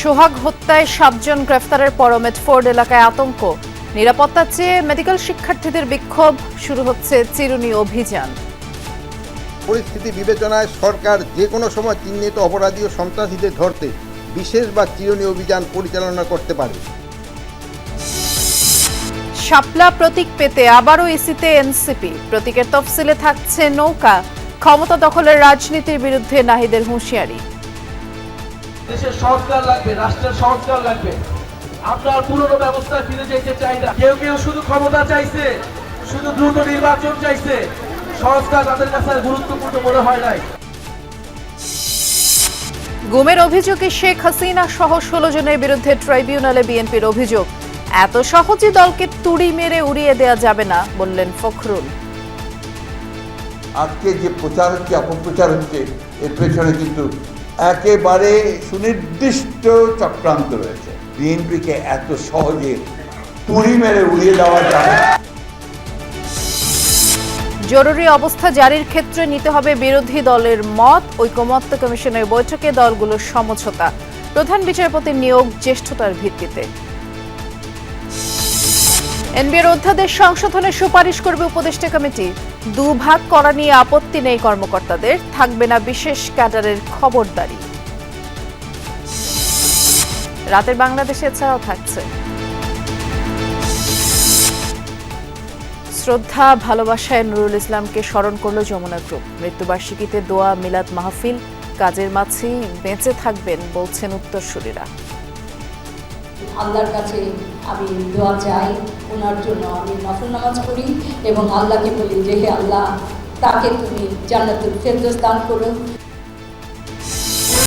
সোহাগ হত্যায় সাতজন গ্রেফতারের পর মেটফোর্ড এলাকায় আতঙ্ক। নিরাপত্তা চেয়ে মেডিকেল শিক্ষার্থীদের বিক্ষোভ শুরু হচ্ছে চিরুনি অভিযান। পরিস্থিতি বিবেচনায় সরকার যে কোনো সময় চিহ্নিত অপরাধী ও সন্ত্রাসীদের ধরতে বিশেষ বা চিরুনি অভিযান পরিচালনা করতে পারে। শাপলা প্রতীক পেতে আবারও ইসিতে এনসিপি। প্রতীকের তফসিলে থাকছে নৌকা। ক্ষমতা দখলের রাজনীতির বিরুদ্ধে নাহিদের হুঁশিয়ারি। দেশের সংস্কার লাগবে রাষ্ট্রের সংস্কার লাগবে। আপনার পুরনো ব্যবস্থায় ফিরে যেতে চাই না। কেউ কেউ শুধু ক্ষমতা চাইছে শুধু দ্রুত নির্বাচন চাইছে। সংস্কার তাদের কাছে গুরুত্বপূর্ণ মনে হয় নাই। গুমের অভিযোগে শেখ হাসিনা সহ ষোলো জনের বিরুদ্ধে ট্রাইব্যুনালে বিএনপির অভিযোগ। এত সহজে দলকে তুড়ি মেরে উড়িয়ে দেওয়া যাবে না বললেন ফখরুল। আজকে যে প্রচার হচ্ছে অপপ্রচার হচ্ছে এর পেছনে কিন্তু একেবারে সুনির্দিষ্ট চক্রান্ত রয়েছে। বিএনপিকে এত সহজে তুড়ি মেরে উড়িয়ে দেওয়া যায় জরুরি অবস্থা জারির ক্ষেত্রে নিতে হবে বিরোধী দলের মত। ঐকমত্য কমিশনের বৈঠকে দলগুলোর সমঝোতা। প্রধান বিচারপতির নিয়োগ, জ্যেষ্ঠতার ভিত্তিতে। এনবিআর অধ্যাদেশ সংশোধনের সুপারিশ করবে উপদেষ্টা কমিটি। দুভাগ করা নিয়ে আপত্তি নেই কর্মকর্তাদের। থাকবে না বিশেষ ক্যাডারের খবরদারি। রাতের বাংলাদেশে এছাড়াও থাকছে। শ্রদ্ধা, ভালোবাসায় নুরুল ইসলামকে স্মরণ করল যমুনা গ্রুপ। মৃত্যুবার্ষিকীতে দোয়া, মিলাদ মাহফিল কাজের মাঝেই বেঁচে থাকবেন বলছেন উত্তরসূরিরা। আল্লাহর কাছে আমি দোয়া চাই, ওনার জন্য আমি নফল নামাজ পড়ি এবং আল্লাহকে বলি যে, হে আল্লাহ, তাকে তুমি জান্নাতুল ফেরদৌস দান করো।